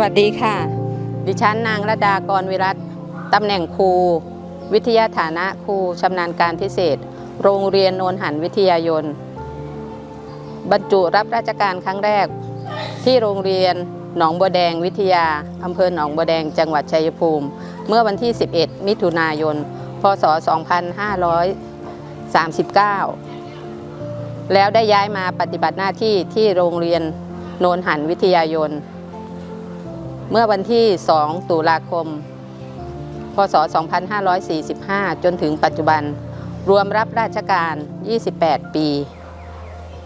วัสดีค่ะ ดิฉันนางระดากรวิรัตตำแหน่งครู วิทยาฐานะครูชำนาญการพิเศษ โรงเรียนโนนหันวิทยายน บรรจุรับราชการครั้งแรก ที่โรงเรียนหนองบัวแดงวิทยาอำเภอหนองบัวแดงจังหวัดชัยภูมิ เมื่อวันที่ 11 มิถุนายน พศ 2539 แล้วได้ย้ายมาปฏิบัติหน้าที่ที่โรงเรียนโนนหันวิทยายน เมื่อวันที่ 2 ตุลาคม พศ 2545 จนถึงปัจจุบัน รวมรับราชการ 28 ปี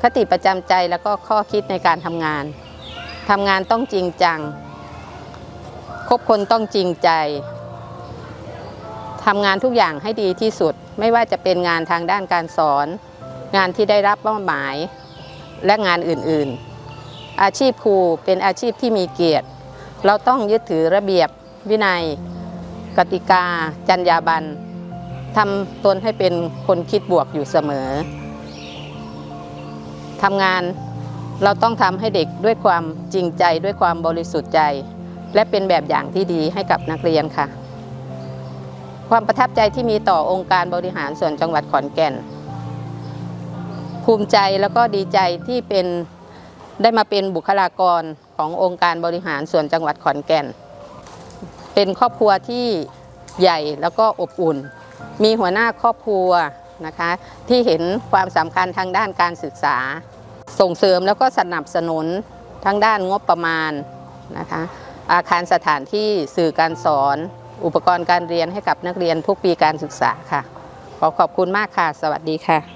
คติประจำใจแล้วก็ข้อคิดในการทำงาน ทำงานต้องจริงจัง คบคนต้องจริงใจ ทำงานทุกอย่างให้ดีที่สุด ไม่ว่าจะเป็นงานทางด้านการสอน งานที่ได้รับมอบหมาย และงานอื่นๆ อาชีพครูเป็นอาชีพที่มีเกียรติ เราต้องยึดถือระเบียบวินัย กติกา จรรยาบรรณทำตนให้เป็นคนคิดบวกอยู่เสมอทำงานเราต้องทำให้เด็กด้วยความจริงใจด้วยความบริสุทธิ์ใจ และเป็นแบบอย่างที่ดีให้กับนักเรียนค่ะ ความประทับใจที่มีต่อองค์การบริหารส่วนจังหวัดขอนแก่น ภูมิใจแล้วก็ดีใจที่เป็นได้มาเป็นบุคลากร ขององค์การบริหารส่วนจังหวัดขอนแก่น เป็นครอบครัวที่ใหญ่แล้วก็อบอุ่น มีหัวหน้าครอบครัวนะคะที่เห็นความสำคัญทางด้านการศึกษา ส่งเสริมแล้วก็สนับสนุนทั้งด้านงบประมาณนะคะอาคารสถานที่สื่อการสอน อุปกรณ์การเรียนให้กับนักเรียนทุกปีการศึกษาค่ะ ขอขอบคุณมากค่ะ สวัสดีค่ะ